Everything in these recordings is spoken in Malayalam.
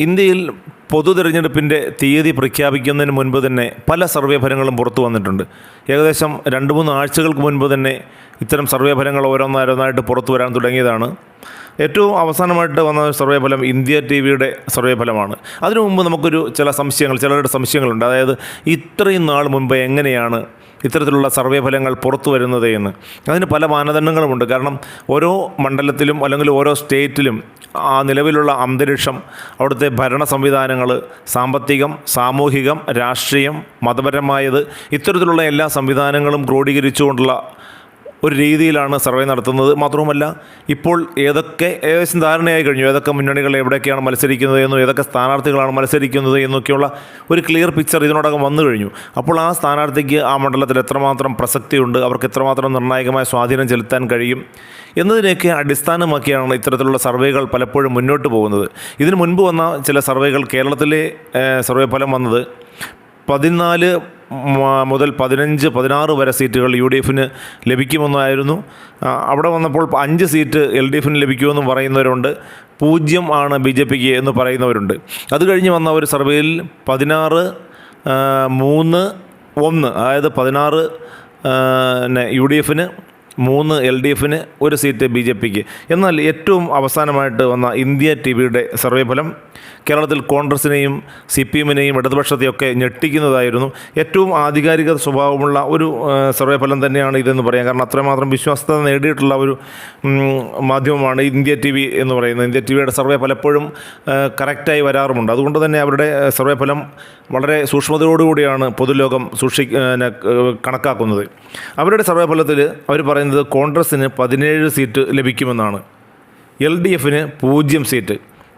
ഇന്ത്യയിൽ പൊതു തിരഞ്ഞെടുപ്പിന്റെ തീയതി പ്രഖ്യാപിക്കുന്നതിന് മുൻപ് തന്നെ പല സർവേ ഫലങ്ങളും പുറത്തു വന്നിട്ടുണ്ട്. ഏകദേശം രണ്ട് മൂന്ന് ആഴ്ചകൾക്ക് മുൻപ് തന്നെ ഇത്തരം സർവേ ഫലങ്ങൾ ഓരോന്നോരോന്നായിട്ട് പുറത്തു വരാൻ തുടങ്ങിയതാണ്. ഏറ്റവും അവസാനമായിട്ട് വന്ന സർവേ ഫലം ഇന്ത്യ ടി വിയുടെ സർവേ ഫലമാണ്. അതിനു മുമ്പ് നമുക്കൊരു ചില സംശയങ്ങൾ ചിലരുടെ സംശയങ്ങളുണ്ട്. അതായത് ഇത്രയും നാൾ മുൻപ് എങ്ങനെയാണ് ഇത്തരത്തിലുള്ള സർവേ ഫലങ്ങൾ പുറത്തു വരുന്നത് എന്ന്. അതിന് പല മാനദണ്ഡങ്ങളുമുണ്ട്. കാരണം ഓരോ മണ്ഡലത്തിലും അല്ലെങ്കിൽ ഓരോ സ്റ്റേറ്റിലും നിലവിലുള്ള അന്തരീക്ഷം അവിടുത്തെ ഭരണ സംവിധാനങ്ങൾ സാമ്പത്തികം സാമൂഹികം രാഷ്ട്രീയം മതപരമായത് ഇത്തരത്തിലുള്ള എല്ലാ സംവിധാനങ്ങളും ക്രോഡീകരിച്ചുകൊണ്ടുള്ള ഒരു രീതിയിലാണ് സർവേ നടത്തുന്നത്. മാത്രവുമല്ല ഇപ്പോൾ ഏതൊക്കെ ഏകദേശം ധാരണയായി കഴിഞ്ഞു. ഏതൊക്കെ മുന്നണികൾ എവിടെയൊക്കെയാണ് മത്സരിക്കുന്നത് എന്നും ഏതൊക്കെ സ്ഥാനാർത്ഥികളാണ് മത്സരിക്കുന്നത് എന്നൊക്കെയുള്ള ഒരു ക്ലിയർ പിക്ചർ ഇതിനോടകം വന്നു കഴിഞ്ഞു. അപ്പോൾ ആ സ്ഥാനാർത്ഥിക്ക് ആ മണ്ഡലത്തിൽ എത്രമാത്രം പ്രസക്തിയുണ്ട്? അവർക്ക് എത്രമാത്രം നിർണായകമായ സ്വാധീനം ചെലുത്താൻ കഴിയും? എന്നതിനെയൊക്കെ അടിസ്ഥാനമാക്കിയാണ് ഇത്തരത്തിലുള്ള സർവേകൾ പലപ്പോഴും മുന്നോട്ട് പോകുന്നത്. ഇതിനു മുൻപ് വന്ന ചില സർവേകൾ കേരളത്തിലെ സർവേ ഫലം വന്നത് പതിനാല് മുതൽ പതിനഞ്ച് പതിനാറ് വരെ സീറ്റുകൾ യു ഡി എഫിന് ലഭിക്കുമെന്നായിരുന്നു. അവിടെ വന്നപ്പോൾ അഞ്ച് സീറ്റ് എൽ ഡി എഫിന് ലഭിക്കുമെന്നും പറയുന്നവരുണ്ട്. പൂജ്യം ആണ് ബി ജെ പിക്ക് എന്ന് പറയുന്നവരുണ്ട്. അത് കഴിഞ്ഞ് വന്ന ഒരു സർവേയിൽ പതിനാറ് മൂന്ന് ഒന്ന് അതായത് പതിനാറ് യു ഡി എഫിന് മൂന്ന് എൽ ഡി എഫിന് ഒരു സീറ്റ് ബി ജെ പിക്ക്. എന്നാൽ ഏറ്റവും അവസാനമായിട്ട് വന്ന ഇന്ത്യ ടി വിയുടെ സർവേ ഫലം കേരളത്തിൽ കോൺഗ്രസിനെയും സി പി എമ്മിനെയും ഇടതുപക്ഷത്തെയൊക്കെ ഞെട്ടിക്കുന്നതായിരുന്നു. ഏറ്റവും ആധികാരിക സ്വഭാവമുള്ള ഒരു സർവേ ഫലം തന്നെയാണ് ഇതെന്ന് പറയാം. കാരണം അത്രമാത്രം വിശ്വാസ്യത നേടിയിട്ടുള്ള ഒരു മാധ്യമമാണ് ഇന്ത്യ ടി വി എന്ന് പറയുന്നത്. ഇന്ത്യ ടി വിയുടെ സർവേ പലപ്പോഴും കറക്റ്റായി വരാറുമുണ്ട്. അതുകൊണ്ട് തന്നെ അവരുടെ സർവേ ഫലം വളരെ സൂക്ഷ്മതയോടുകൂടിയാണ് പൊതുലോകം സൂക്ഷി കണക്കാക്കുന്നത്. അവരുടെ സർവേ ഫലത്തിൽ അവർ പറയുന്നത് കോൺഗ്രസ്സിന് പതിനേഴ് സീറ്റ് ലഭിക്കുമെന്നാണ്. എൽ ഡി എഫിന് പൂജ്യം സീറ്റ്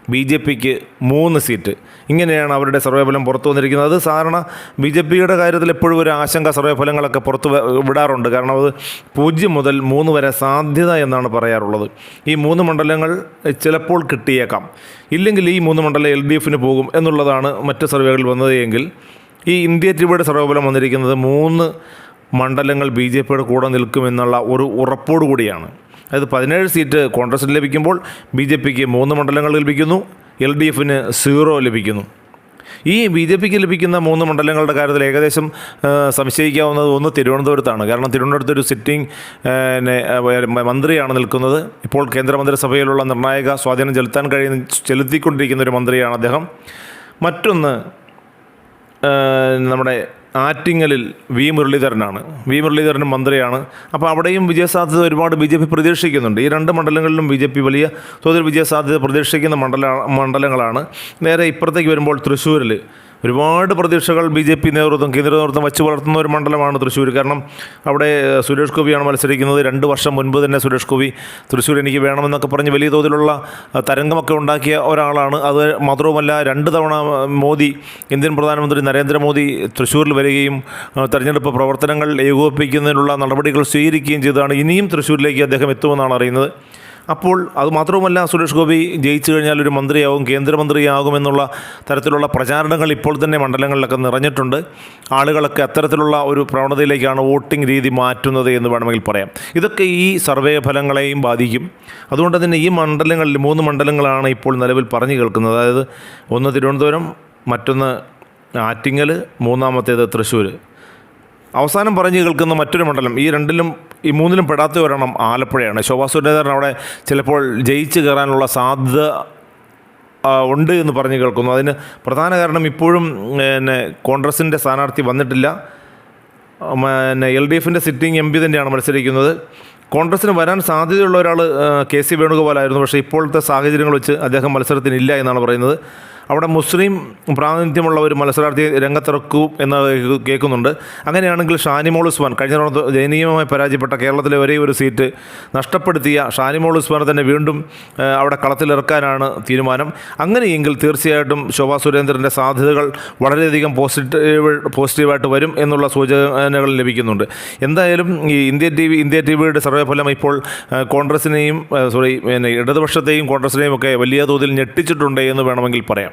ബി ജെ പിക്ക് മൂന്ന് സീറ്റ്. ഇങ്ങനെയാണ് അവരുടെ സർവേ ഫലം പുറത്തു വന്നിരിക്കുന്നത്. അത് സാധാരണ ബി ജെ പിയുടെ കാര്യത്തിൽ എപ്പോഴും ഒരു ആശങ്ക സർവേ ഫലങ്ങളൊക്കെ പുറത്ത് വിടാറുണ്ട്. കാരണം അത് പൂജ്യം മുതൽ മൂന്ന് വരെ സാധ്യത എന്നാണ് പറയാറുള്ളത്. ഈ മൂന്ന് മണ്ഡലങ്ങൾ ചിലപ്പോൾ കിട്ടിയേക്കാം. ഇല്ലെങ്കിൽ ഈ മൂന്ന് മണ്ഡലം എൽ ഡി എഫിന് പോകും എന്നുള്ളതാണ് മറ്റ് സർവേകളിൽ വന്നത് ഈ ഇന്ത്യ ടിവിയുടെ സർവേ ഫലം വന്നിരിക്കുന്നത് മൂന്ന് മണ്ഡലങ്ങൾ ബി ജെ പിയുടെ കൂടെ നിൽക്കുമെന്നുള്ള ഒരു ഉറപ്പോടു കൂടിയാണ്. അതായത് പതിനേഴ് സീറ്റ് കോൺഗ്രസിന് ലഭിക്കുമ്പോൾ ബി ജെ പിക്ക് മൂന്ന് മണ്ഡലങ്ങൾ ലഭിക്കുന്നു എൽ ഡി എഫിന് സീറോ ലഭിക്കുന്നു. ഈ ബി ജെ പിക്ക് ലഭിക്കുന്ന മൂന്ന് മണ്ഡലങ്ങളുടെ കാര്യത്തിൽ ഏകദേശം സംശയിക്കാവുന്നത് ഒന്ന് തിരുവനന്തപുരത്താണ്. കാരണം തിരുവനന്തപുരത്ത് ഒരു സിറ്റിംഗ് മന്ത്രിയാണ് നിൽക്കുന്നത്. ഇപ്പോൾ കേന്ദ്രമന്ത്രിസഭയിലുള്ള നിർണായക സ്വാധീനം ചെലുത്താൻ കഴിയുന്ന ചെലുത്തിക്കൊണ്ടിരിക്കുന്ന ഒരു മന്ത്രിയാണ് അദ്ദേഹം. മറ്റൊന്ന് നമ്മുടെ ആറ്റിങ്ങലിൽ വി മുരളീധരനാണ്. വി മുരളീധരൻ മന്ത്രിയാണ്. അപ്പോൾ അവിടെയും വിജയസാധ്യത ഒരുപാട് ബി ജെ പി പ്രതീക്ഷിക്കുന്നുണ്ട്. ഈ രണ്ട് മണ്ഡലങ്ങളിലും ബി ജെ പി വലിയ തോതിൽ വിജയസാധ്യത പ്രതീക്ഷിക്കുന്ന മണ്ഡല മണ്ഡലങ്ങളാണ്. നേരെ ഇപ്പുറത്തേക്ക് വരുമ്പോൾ തൃശ്ശൂരിൽ ഒരുപാട് പ്രതീക്ഷകൾ ബി ജെ പി നേതൃത്വം കേന്ദ്ര നേതൃത്വം വച്ച് വളർത്തുന്ന ഒരു മണ്ഡലമാണ് തൃശ്ശൂർ. കാരണം അവിടെ സുരേഷ് ഗോപിയാണ് മത്സരിക്കുന്നത്. രണ്ട് വർഷം മുൻപ് തന്നെ സുരേഷ് ഗോപി തൃശ്ശൂർ എനിക്ക് വേണമെന്നൊക്കെ പറഞ്ഞ് വലിയ തോതിലുള്ള തരംഗമൊക്കെ ഉണ്ടാക്കിയ ഒരാളാണ്. അത് മാത്രവുമല്ല രണ്ട് തവണ മോദി ഇന്ത്യൻ പ്രധാനമന്ത്രി നരേന്ദ്രമോദി തൃശ്ശൂരിൽ വരികയും തെരഞ്ഞെടുപ്പ് പ്രവർത്തനങ്ങൾ ഏകോപിപ്പിക്കുന്നതിനുള്ള നടപടികൾ സ്വീകരിക്കുകയും ചെയ്തതാണ്. ഇനിയും തൃശ്ശൂരിലേക്ക് അദ്ദേഹം എത്തുമെന്നാണ് അറിയുന്നത്. അപ്പോൾ അത് മാത്രവുമല്ല സുരേഷ് ഗോപി ജയിച്ചു കഴിഞ്ഞാൽ ഒരു മന്ത്രിയാവും കേന്ദ്രമന്ത്രിയാകുമെന്നുള്ള തരത്തിലുള്ള പ്രചാരണങ്ങൾ ഇപ്പോൾ തന്നെ മണ്ഡലങ്ങളിലൊക്കെ നിറഞ്ഞിട്ടുണ്ട്. ആളുകളൊക്കെ അത്തരത്തിലുള്ള ഒരു പ്രവണതയിലേക്കാണ് വോട്ടിംഗ് രീതി മാറ്റുന്നത് എന്ന് വേണമെങ്കിൽ പറയാം. ഇതൊക്കെ ഈ സർവേ ഫലങ്ങളെയും ബാധിക്കും. അതുകൊണ്ട് തന്നെ ഈ മണ്ഡലങ്ങളിൽ മൂന്ന് മണ്ഡലങ്ങളാണ് ഇപ്പോൾ നിലവിൽ പറഞ്ഞു കേൾക്കുന്നത്. അതായത് ഒന്ന് തിരുവനന്തപുരം മറ്റൊന്ന് ആറ്റിങ്ങൽ മൂന്നാമത്തേത് തൃശ്ശൂർ. അവസാനം പറഞ്ഞു കേൾക്കുന്ന മറ്റൊരു മണ്ഡലം ഈ രണ്ടിലും ഈ മൂന്നിലും പെടാത്ത ഒരെണ്ണം ആലപ്പുഴയാണ്. ശോഭാ സുരേന്ദ്രൻ അവിടെ ചിലപ്പോൾ ജയിച്ചു കയറാനുള്ള സാധ്യത ഉണ്ട് എന്ന് പറഞ്ഞ് കേൾക്കുന്നു. അതിന് പ്രധാന കാരണം ഇപ്പോഴും പിന്നെ കോൺഗ്രസിന്റെ സ്ഥാനാർത്ഥി വന്നിട്ടില്ല. പിന്നെ എൽ ഡി എഫിന്റെ സിറ്റിംഗ് എം പി തന്നെയാണ് മത്സരിക്കുന്നത്. കോൺഗ്രസ്സിന് വരാൻ സാധ്യതയുള്ള ഒരാൾ കെ സി വേണുഗോപാലായിരുന്നു. പക്ഷേ ഇപ്പോഴത്തെ സാഹചര്യങ്ങൾ വെച്ച് അദ്ദേഹം മത്സരത്തിനില്ല എന്നാണ് പറയുന്നത്. അവിടെ മുസ്ലിം പ്രാതിനിധ്യമുള്ള ഒരു മത്സരാർത്ഥി രംഗത്തിറക്കും എന്ന് കേൾക്കുന്നുണ്ട്. അങ്ങനെയാണെങ്കിൽ ഷാനിമോൾ ഉസ്മാൻ കഴിഞ്ഞ തവണ ദയനീയമായി പരാജയപ്പെട്ട കേരളത്തിലെ ഒരേ ഒരു സീറ്റ് നഷ്ടപ്പെടുത്തിയ ഷാനിമോൾ ഉസ്മാനെ തന്നെ വീണ്ടും അവിടെ കളത്തിലിറക്കാനാണ് തീരുമാനം. അങ്ങനെയെങ്കിൽ തീർച്ചയായിട്ടും ശോഭാ സുരേന്ദ്രന്റെ സാധ്യതകൾ വളരെയധികം പോസിറ്റീവ് പോസിറ്റീവായിട്ട് വരും എന്നുള്ള സൂചനകൾ ലഭിക്കുന്നുണ്ട്. എന്തായാലും ഈ India T V India T വിയുടെ സർവേ ഫലം ഇപ്പോൾ കോൺഗ്രസിനെയും സോറി പിന്നെ ഇടതുപക്ഷത്തെയും കോൺഗ്രസിനെയും ഒക്കെ വലിയ തോതിൽ ഞെട്ടിച്ചിട്ടുണ്ട് എന്ന് വേണമെങ്കിൽ പറയാം.